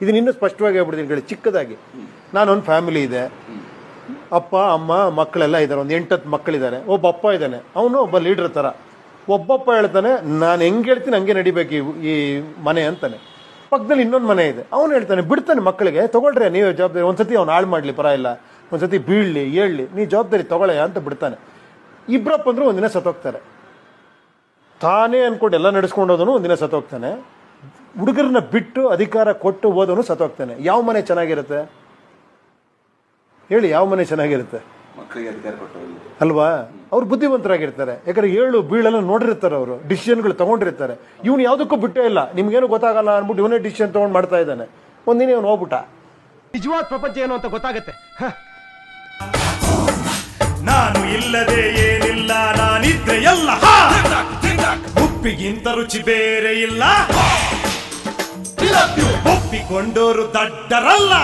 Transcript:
ಇದನ್ನ ಇನ್ನೂ ಸ್ಪಷ್ಟವಾಗಿ ಹೇಳ್ಬಿಡ್ತೀನಿ ಕೇಳಿ, ಚಿಕ್ಕದಾಗಿ. ನಾನೊಂದು ಫ್ಯಾಮಿಲಿ ಇದೆ. ಅಪ್ಪ, ಅಮ್ಮ, ಮಕ್ಕಳೆಲ್ಲ ಇದ್ದಾರೆ. ಒಂದು ಎಂಟತ್ತು ಮಕ್ಕಳಿದ್ದಾರೆ. ಒಬ್ಬ ಅಪ್ಪ ಇದ್ದಾನೆ. ಅವನು ಒಬ್ಬ ಲೀಡ್ರ್ ಥರ ಒಬ್ಬಪ್ಪ ಹೇಳ್ತಾನೆ, ನಾನು ಹೆಂಗೆ ಹೇಳ್ತೀನಿ ಹಂಗೆ ನಡಿಬೇಕು ಈ ಈ ಮನೆ ಅಂತಾನೆ. ಪಕ್ಕದಲ್ಲಿ ಇನ್ನೊಂದು ಮನೆ ಇದೆ. ಅವನು ಹೇಳ್ತಾನೆ, ಬಿಡ್ತಾನೆ ಮಕ್ಕಳಿಗೆ. ತಗೊಳ್ರಿ, ನೀವು ಜವಾಬ್ದಾರಿ. ಒಂದು ಸತಿ ಅವ್ನು ಹಾಳು ಮಾಡಲಿ ಪರ ಇಲ್ಲ ಒಂದ್ಸತಿ ಬೀಳಲಿ, ಏಳಲಿ. ನೀ ಜವಾಬ್ದಾರಿ ತೊಗೊಳ್ಳೆ ಅಂತ ಬಿಡ್ತಾನೆ. ಇಬ್ಬರಪ್ಪ ಅಂದರೂ ಒಂದಿನ ಸತ್ತೋಗ್ತಾರೆ. ತಾನೇ ಅಂದ್ಕೊಂಡು ಎಲ್ಲ ನಡೆಸ್ಕೊಂಡು ಹೋದನು ಒಂದಿನ ಸತ್ತೋಗ್ತಾನೆ. ಹುಡುಗರನ್ನ ಬಿಟ್ಟು ಅಧಿಕಾರ ಕೊಟ್ಟು ಓದೋನು ಸತ್ತೋಗ್ತಾನೆ. ಯಾವ ಮನೆ ಚೆನ್ನಾಗಿರುತ್ತೆ? ಹೇಳಿ ಯಾವ ಮನೆ ಚೆನ್ನಾಗಿರುತ್ತೆ? ಅಲ್ವಾ? ಅವ್ರು ಬುದ್ಧಿವಂತರಾಗಿರ್ತಾರೆ. ಯಾಕಂದ್ರೆ ಏಳು ಬೀಳೆಲ್ಲ ನೋಡಿರ್ತಾರೆ ಅವರು ಡಿಸಿಷನ್ಗಳು ತಗೊಂಡಿರ್ತಾರೆ. ಇವನು ಯಾವುದಕ್ಕೂ ಬಿಟ್ಟೇ ಇಲ್ಲ. ನಿಮ್ಗೇನು ಗೊತ್ತಾಗಲ್ಲ ಅನ್ಬಿಟ್ಟು ಇವನೇ ಡಿಸಿಷನ್ ತಗೊಂಡು ಮಾಡ್ತಾ ಇದ್ದಾನೆ. ಒಂದಿನ ಇವನು ಹೋಗ್ಬಿಟ್ಟ. ನಿಜವಾದ ಪ್ರಪಂಚ ಏನು ಅಂತ ಗೊತ್ತಾಗತ್ತೆ. ಹ. ನಾನು ಇಲ್ಲದೆ ಏನಿಲ್ಲ ನಾನಿದ್ರೆ ಎಲ್ಲ ಉಪ್ಪಿಗಿಂತ ರುಚಿ ಬೇರೆ ಇಲ್ಲ. ಒಪ್ಪಿಕೊಂಡೋರು ದಡ್ಡರಲ್ಲ.